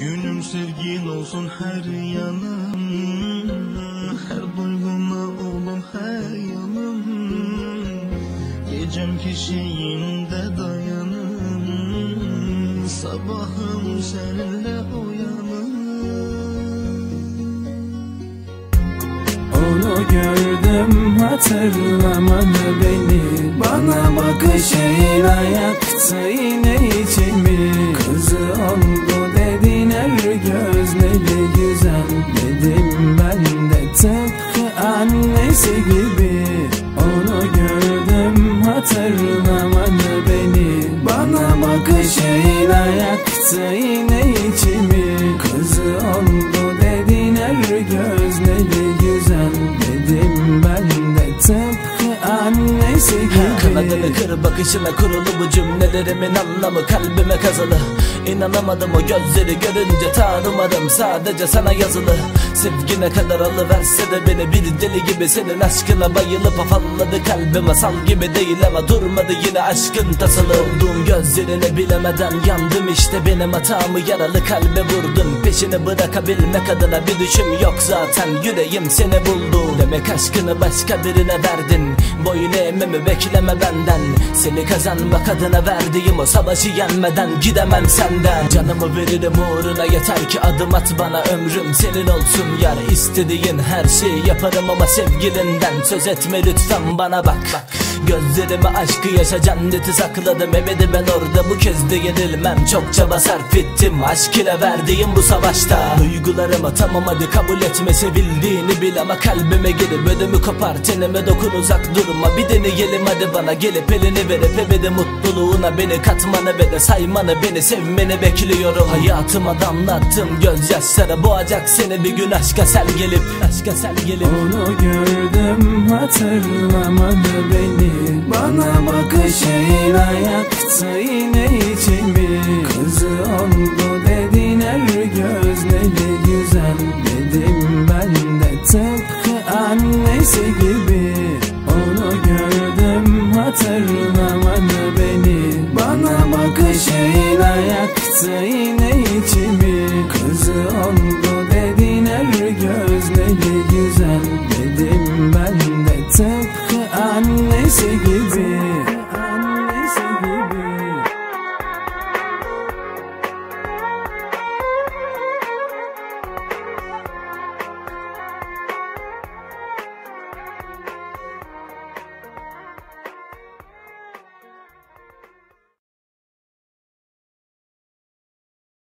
Günüm sevgin olsun her yanım Her duyguma olun her yanım. Gecem kişiğimde dayanım Sabahım seninle uyanım. Onu gördüm hatırlamadı beni. Bana bakışıyla yaktı yine tıpkı annesi gibi Onu gördüm hatırlamadı beni. Bana bakışıyla yaktı yine içimi. Kızı oldu dediler gözleri güzel annesi Kanadını gibi. kır bakışına kurulu bu cümlelerimin anlamı kalbime kazılı. İnanamadım o gözleri görünce tanımadım sadece sana yazılı. Sevgine kadar alıverse de beni bir deli gibi senin aşkına bayılıp afalladı kalbim Masal gibi değil ama durmadı yine aşkın tasılı. Olduğum gözlerine bilemeden yandım işte benim hatamı. Yaralı kalbe vurdun Peşini bırakabilmek adına bir düşüm yok zaten yüreğim seni buldu. Demek aşkını başka birine verdin Boyun eğmemi bekleme benden. Seni kazanmak adına verdiğim o savaşı yenmeden gidemem senden. Canımı veririm uğruna. Yeter ki adım at bana. Ömrüm senin olsun. Yar istediğin her şeyi yaparım ama sevgilinden söz etme lütfen bana bak, bak. Gözlerime aşkı yaşa cenneti sakladım. Ebedi ben orada. Bu kez de yenilmem. Çok çaba sarf ettim. Aşk ile verdiğim bu savaşta. Duygularımı tamam hadi kabul etme. Sevildiğini bil Ama kalbime girip ödümü kopar. Tenime dokun uzak durma Bir deneyelim hadi bana gelip elini verip ebedi mutluluğuna Beni katmanı ve de saymanı beni sevmeni bekliyorum. Hayatıma damlattım gözyaşları boğacak seni. Bir gün aşka sel gelip Aşka sel gelip. Onu gördüm hatırlamadı beni. Bana bakışıyla yaktı yine içimi. Kızı oldu dediler gözleri güzel. Dedim ben de tıpkı annesi gibi ateşiyle yaktı yine içimi Kızı oldu dedin her gözleri güzel Dedim ben de. Tıpkı annesi gibi.